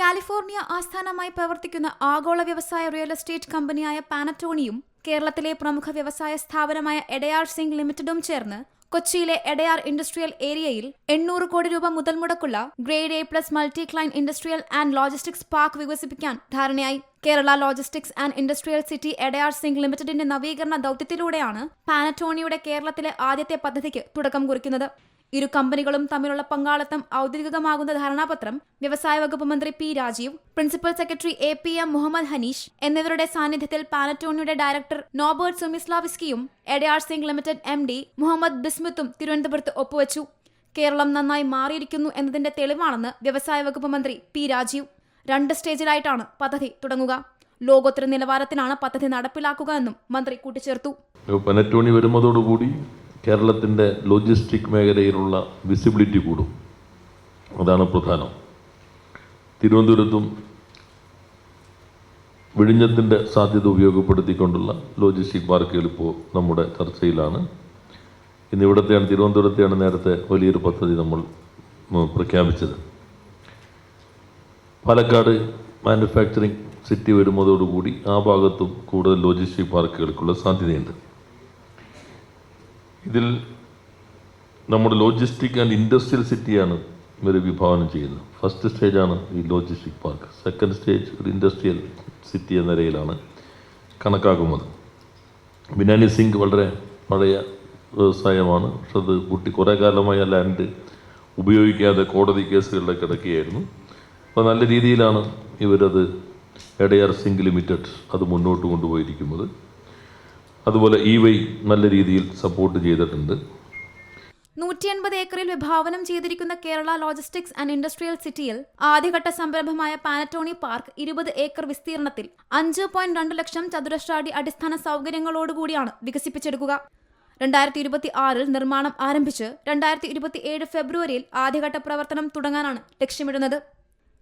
California ആസ്ഥാനമായി പ്രവർത്തിക്കുന്ന ആഗോള വ്യവസായ റിയൽ എസ്റ്റേറ്റ് കമ്പനിയായ പാനറ്റോണിയും കേരളത്തിലെ പ്രമുഖ വ്യവസായ സ്ഥാപനമായ എഡയാർ സിംഗ് ലിമിറ്റഡും ചേർന്ന് കൊച്ചിയിലെ എഡയാർ ഇൻഡസ്ട്രിയൽ ഏരിയയിൽ എണ്ണൂറ് കോടി രൂപ മുതൽ മുടക്കുള്ള grade A plus multi ക്ലൈൻ industrial and logistics park വികസിപ്പിക്കാൻ ധാരണയായി. Kerala logistics and industrial city Edayar zinc ലിമിറ്റഡിന്റെ നവീകരണ ദൌത്യത്തിലൂടെയാണ് പാനറ്റോണിയുടെ കേരളത്തിലെ ആദ്യത്തെ പദ്ധതിക്ക് തുടക്കം കുറിക്കുന്നത്. ഇരു കമ്പനികളും തമ്മിലുള്ള പങ്കാളിത്തം ഔദ്യോഗികമാകുന്ന ധാരണാപത്രം വ്യവസായ വകുപ്പ് മന്ത്രി P Rajeev principal secretary A P M Muhammad Hanish എന്നിവരുടെ സാന്നിധ്യത്തിൽ പാനറ്റോണിയുടെ director Norbert സുമിസ്ലാവിസ്കിയും Edayar zinc limited M D Muhammad ബിസ്മിത്തും തിരുവനന്തപുരത്ത് ഒപ്പുവച്ചു. കേരളം നന്നായി മാറിയിരിക്കുന്നു എന്നതിന്റെ തെളിവാണെന്ന് വ്യവസായ വകുപ്പ് മന്ത്രി പി രാജീവ്. രണ്ട് സ്റ്റേജിലായിട്ടാണ് പദ്ധതി തുടങ്ങുക. ലോകോത്തര നിലവാരത്തിലാണ് പദ്ധതി നടപ്പിലാക്കുക എന്നും മന്ത്രി കൂട്ടിച്ചേർത്തു. പനറ്റോണി വരുന്നതോടുകൂടി കേരളത്തിന്റെ ലോജിസ്റ്റിക് മേഖലയിലുള്ള വിസിബിലിറ്റി കൂടും. അതാണ് പ്രധാനം. തിരുവനന്തപുരത്തും വിഴിഞ്ഞത്തിന്റെ സാധ്യത ഉപയോഗപ്പെടുത്തിക്കൊണ്ടുള്ള ലോജിസ്റ്റിക് പാർക്കുകൾ ഇപ്പോൾ നമ്മുടെ ചർച്ചയിലാണ്. ഇന്ന് ഇവിടത്തെയാണ് തിരുവനന്തപുരത്തെയാണ് നേരത്തെ വലിയൊരു പദ്ധതി നമ്മൾ പ്രഖ്യാപിച്ചത്. പാലക്കാട് മാനുഫാക്ചറിങ് സിറ്റി വരുന്നതോടുകൂടി ആ ഭാഗത്തും കൂടുതൽ ലോജിസ്റ്റിക് പാർക്കുകൾക്കുള്ള സാധ്യതയുണ്ട്. ഇതിൽ നമ്മുടെ ലോജിസ്റ്റിക് ആൻഡ് ഇൻഡസ്ട്രിയൽ സിറ്റിയാണ് ഇവർ വിഭാവനം ചെയ്യുന്നത്. ഫസ്റ്റ് സ്റ്റേജാണ് ഈ ലോജിസ്റ്റിക് പാർക്ക് സെക്കൻഡ് സ്റ്റേജ് ഒരു ഇൻഡസ്ട്രിയൽ സിറ്റി എന്ന നിലയിലാണ് കണക്കാക്കുന്നത്. ബിനാനി സിംഗ് വളരെ പഴയ വ്യവസായമാണ്. പക്ഷെ അത് കുട്ടി കുറേ കാലമായി ആ ലാൻഡ് ഉപയോഗിക്കാതെ കോടതി കേസുകളിലൊക്കെ കിടക്കുകയായിരുന്നു. അപ്പോൾ നല്ല രീതിയിലാണ് ഇവരത് എഡയാർ സിംഗ് ലിമിറ്റഡ് അത് മുന്നോട്ട് കൊണ്ടുപോയിരിക്കുന്നത്. അതുപോലെ ഈ വൈ നല്ല രീതിയിൽ സപ്പോർട്ട് ചെയ്തിട്ടുണ്ട്. നൂറ്റി എൺപത് ഏക്കറിൽ വിഭാവനം ചെയ്തിരിക്കുന്ന കേരള ലോജിസ്റ്റിക്സ് ആൻഡ് ഇൻഡസ്ട്രിയൽ സിറ്റിയിൽ ആദ്യഘട്ട സംരംഭമായ പാനറ്റോണി പാർക്ക് ഇരുപത് ഏക്കർ വിസ്തീർണത്തിൽ അഞ്ച് പോയിന്റ് രണ്ട് ലക്ഷം ചതുരശ്ര അടി അടിസ്ഥാന സൗകര്യങ്ങളോടുകൂടിയാണ് വികസിപ്പിച്ചെടുക്കുക. രണ്ടായിരത്തി ഇരുപത്തി ആറിൽ നിർമ്മാണം ആരംഭിച്ച് രണ്ടായിരത്തി ഇരുപത്തി ഏഴ് ഫെബ്രുവരിയിൽ ആദ്യഘട്ട പ്രവർത്തനം തുടങ്ങാനാണ് ലക്ഷ്യമിടുന്നത്.